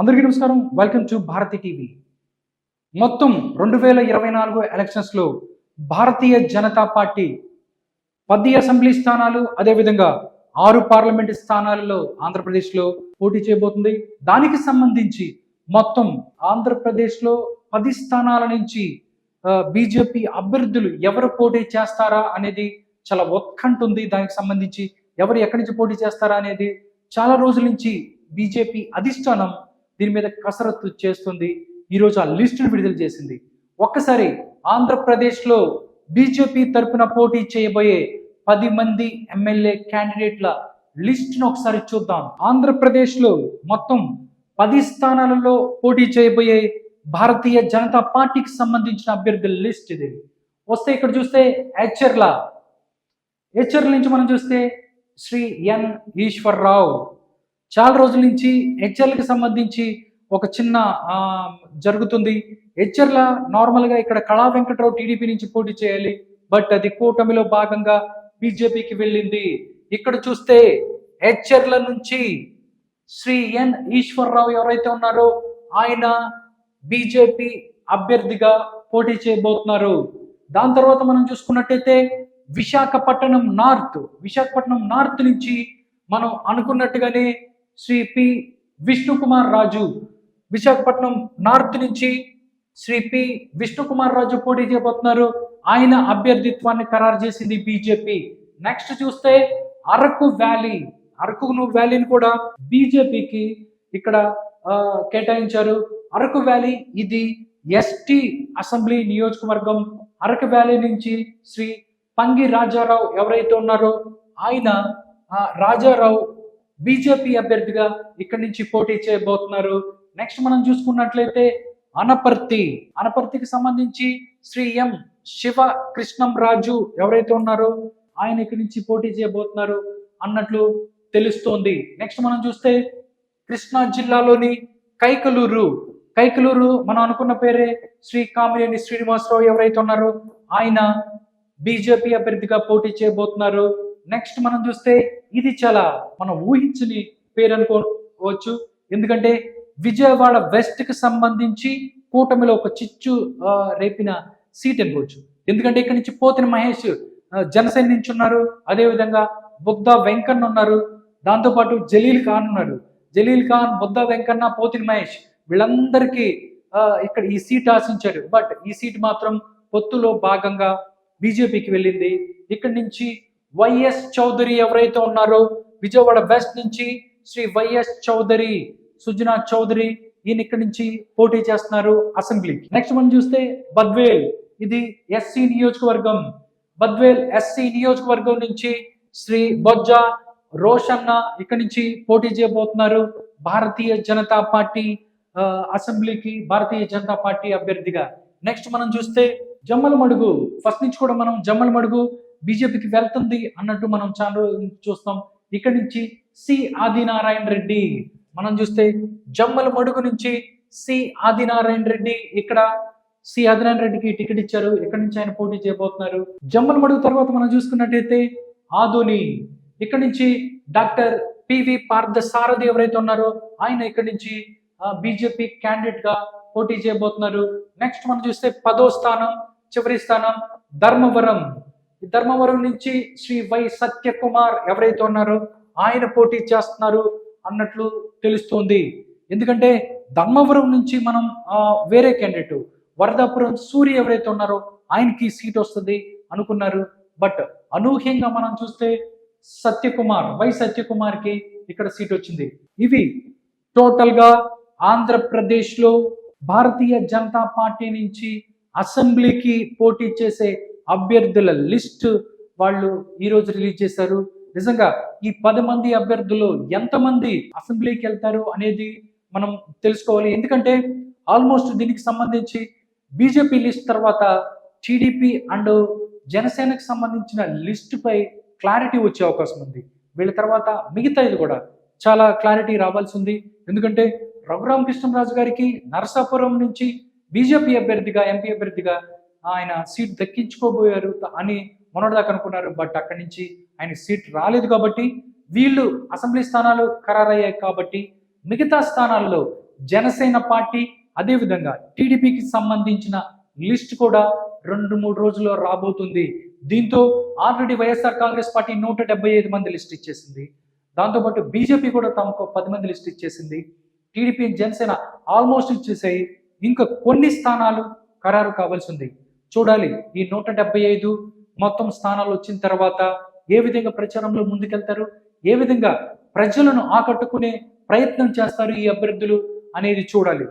అందరికీ నమస్కారం. Welcome to Bharati TV మొత్తం రెండు వేల ఇరవై నాలుగు ఎలక్షన్స్లో భారతీయ జనతా పార్టీ పది అసెంబ్లీ స్థానాలు అదేవిధంగా ఆరు పార్లమెంటు స్థానాలలో ఆంధ్రప్రదేశ్లో పోటీ చేయబోతుంది. దానికి సంబంధించి మొత్తం ఆంధ్రప్రదేశ్లో పది స్థానాల నుంచి బీజేపీ అభ్యర్థులు ఎవరు పోటీ చేస్తారా అనేది చాలా ఉత్కంఠ ఉంది దానికి సంబంధించి ఎవరు ఎక్కడి నుంచి పోటీ చేస్తారా అనేది చాలా రోజుల నుంచి బీజేపీ అధిష్టానం దీని మీద కసరత్తు చేస్తుంది. ఈరోజు ఆ లిస్టును విడుదల చేసింది. ఒక్కసారి ఆంధ్రప్రదేశ్లో బీజేపీ తరపున పోటీ చేయబోయే పది మంది ఎమ్మెల్యే క్యాండిడేట్ల లిస్టును ఒకసారి చూద్దాం. ఆంధ్రప్రదేశ్లో మొత్తం పది స్థానాలలో పోటీ చేయబోయే భారతీయ జనతా పార్టీకి సంబంధించిన అభ్యర్థుల లిస్ట్ ఇది. వస్తే ఇక్కడ చూస్తే హెచ్చర్ల హెచ్ఎర్ల నుంచి మనం చూస్తే శ్రీ ఎన్ ఈశ్వర్రావు. చాలా రోజుల నుంచి హెచ్ఎల్కి సంబంధించి ఒక చిన్న జరుగుతుంది. హెచ్ఎర్ల నార్మల్గా ఇక్కడ కళా వెంకట్రావు టీడీపీ నుంచి పోటీ చేయాలి. బట్ అది కూటమిలో భాగంగా బీజేపీకి వెళ్ళింది. ఇక్కడ చూస్తే హెచ్ఎర్ల నుంచి శ్రీ ఎన్ ఈశ్వరరావు ఎవరైతే ఉన్నారో ఆయన బీజేపీ అభ్యర్థిగా పోటీ చేయబోతున్నారు. దాని తర్వాత మనం చూసుకున్నట్టయితే విశాఖపట్నం నార్త్ విశాఖపట్నం నార్త్ నుంచి మనం అనుకున్నట్టుగానే శ్రీ పి విష్ణుకుమార్ రాజు. విశాఖపట్నం నార్త్ నుంచి శ్రీ పి విష్ణుకుమార్ రాజు పోటీ చేయబోతున్నారు. ఆయన అభ్యర్థిత్వాన్ని ఖరారు చేసింది బీజేపీ. నెక్స్ట్ చూస్తే అరకు వ్యాలీ అరకు వ్యాలీని కూడా బీజేపీకి ఇక్కడ కేటాయించారు. అరకు వ్యాలీ ఇది ఎస్టీ అసెంబ్లీ నియోజకవర్గం. అరకు వ్యాలీ నుంచి శ్రీ పంగి రాజారావు ఎవరైతే ఉన్నారో ఆయన రాజారావు బీజేపీ అభ్యర్థిగా ఇక్కడి నుంచి పోటీ చేయబోతున్నారు. నెక్స్ట్ మనం చూసుకున్నట్లయితే అనపర్తి. అనపర్తికి సంబంధించి శ్రీ ఎం శివ కృష్ణం రాజు ఎవరైతే ఉన్నారో ఆయన ఇక్కడి నుంచి పోటీ చేయబోతున్నారు అన్నట్లు తెలుస్తోంది. నెక్స్ట్ మనం చూస్తే కృష్ణా జిల్లాలోని కైకలూరు. కైకలూరు మనం అనుకున్న పేరే శ్రీ కామినేని శ్రీనివాసరావు ఎవరైతే ఉన్నారో ఆయన బీజేపీ అభ్యర్థిగా పోటీ చేయబోతున్నారు. నెక్స్ట్ మనం చూస్తే ఇది చాలా మనం ఊహించని పేరు అనుకోవచ్చు. ఎందుకంటే విజయవాడ వెస్ట్కి సంబంధించి కూటమిలో ఒక చిచ్చు రేపిన సీట్ అనుకోవచ్చు. ఎందుకంటే ఇక్కడ నుంచి పోతిన మహేష్ జనసేన నుంచి ఉన్నారు. అదేవిధంగా బుద్ధ వెంకన్న ఉన్నారు. దాంతోపాటు జలీల్ ఖాన్ ఉన్నాడు. జలీల్ ఖాన్ బుద్ధ వెంకన్న పోతిన మహేష్ వీళ్ళందరికీ ఇక్కడ ఈ సీట్ ఆశించారు బట్ ఈ సీట్ మాత్రం పొత్తులో భాగంగా బీజేపీకి వెళ్ళింది. ఇక్కడి నుంచి వైఎస్ చౌదరి ఎవరైతే ఉన్నారో విజయవాడ వెస్ట్ నుంచి శ్రీ వైఎస్ చౌదరి సుజనా చౌదరి ఈయన ఇక్కడి నుంచి పోటీ చేస్తున్నారు అసెంబ్లీకి. నెక్స్ట్ మనం చూస్తే బద్వేల్. ఇది ఎస్సీ నియోజకవర్గం. బద్వేల్ ఎస్సీ నియోజకవర్గం నుంచి శ్రీ బొజ్జ రోషన్న ఇక్కడి నుంచి పోటీ చేయబోతున్నారు. భారతీయ జనతా పార్టీ అసెంబ్లీకి భారతీయ జనతా పార్టీ అభ్యర్థిగా. నెక్స్ట్ మనం చూస్తే జమ్మల మడుగు ఫస్ట్ నుంచి కూడా మనం జమ్మల మడుగు బీజేపీకి వెళ్తుంది అన్నట్టు మనం చాలా రోజుల నుంచి చూస్తాం. ఇక్కడి నుంచి సి ఆదినారాయణ రెడ్డి. మనం చూస్తే జమ్మల మడుగు నుంచి సి ఆదినారాయణ రెడ్డి. ఇక్కడ సి ఆదినారాయణ రెడ్డికి టికెట్ ఇచ్చారు. ఇక్కడి నుంచి ఆయన పోటీ చేయబోతున్నారు? జమ్మల మడుగు తర్వాత మనం చూసుకున్నట్టయితే ఆధుని ఇక్కడి నుంచి డాక్టర్ పివి పార్థసారథి ఎవరైతే ఉన్నారో ఆయన ఇక్కడి నుంచి బీజేపీ క్యాండిడేట్గా పోటీ చేయబోతున్నారు. నెక్స్ట్ మనం చూస్తే పదో స్థానం చివరి స్థానం ధర్మవరం. ధర్మవరం నుంచి శ్రీ వై సత్యకుమార్ ఎవరైతే ఉన్నారో ఆయన పోటీ చేస్తున్నారు అన్నట్లు తెలుస్తోంది. ఎందుకంటే ధర్మవరం నుంచి మనం వేరే క్యాండిడేట్ వరదాపురం సూర్య ఎవరైతే ఉన్నారో ఆయనకి సీట్ వస్తుంది అనుకున్నారు. బట్ అనూహ్యంగా మనం చూస్తే సత్యకుమార్ వై సత్యకుమార్కి ఇక్కడ సీట్ వచ్చింది. ఇవి టోటల్గా ఆంధ్రప్రదేశ్లో భారతీయ జనతా పార్టీ నుంచి అసెంబ్లీకి పోటీ చేసే అభ్యర్థుల లిస్ట్ వాళ్ళు ఈరోజు రిలీజ్ చేశారు. నిజంగా ఈ పది మంది అభ్యర్థులు ఎంతమంది అసెంబ్లీకి వెళ్తారు అనేది మనం తెలుసుకోవాలి. ఎందుకంటే ఆల్మోస్ట్ దీనికి సంబంధించి బీజేపీ లిస్ట్ తర్వాత టీడీపీ అండ్ జనసేనకు సంబంధించిన లిస్టుపై క్లారిటీ వచ్చే అవకాశం ఉంది. వీళ్ళ తర్వాత మిగతా ఇది కూడా చాలా క్లారిటీ రావాల్సి ఉంది. ఎందుకంటే రఘురామ కృష్ణరాజు గారికి నరసాపురం నుంచి బీజేపీ అభ్యర్థిగా ఎంపీ అభ్యర్థిగా ఆయన సీట్ దక్కించుకోబోయారు అని మొన్నటిదాకా అనుకున్నారు బట్ అక్కడి నుంచి ఆయన సీట్ రాలేదు కాబట్టి వీళ్ళు అసెంబ్లీ స్థానాలు ఖరారయ్యాయి కాబట్టి మిగతా స్థానాల్లో జనసేన పార్టీ అదేవిధంగా టీడీపీకి సంబంధించిన లిస్ట్ కూడా రెండు మూడు రోజుల్లో రాబోతుంది. దీంతో ఆల్రెడీ వైఎస్ఆర్ కాంగ్రెస్ పార్టీ నూట డెబ్బై ఐదు మంది లిస్ట్ ఇచ్చేసింది. దాంతోపాటు బీజేపీ కూడా తమకు పది మంది లిస్ట్ ఇచ్చేసింది. టీడీపీ జనసేన ఆల్మోస్ట్ ఇచ్చేసాయి. ఇంకా కొన్ని స్థానాలు ఖరారు కావాల్సి ఉంది. చూడాలి. ఈ నూట డెబ్బై ఐదు మొత్తం స్థానాలు వచ్చిన తర్వాత ఏ విధంగా ప్రచారంలో ముందుకెళ్తారు? ఏ విధంగా ప్రజలను ఆకట్టుకునే ప్రయత్నం చేస్తారు ఈ అభ్యర్థులు అనేది చూడాలి.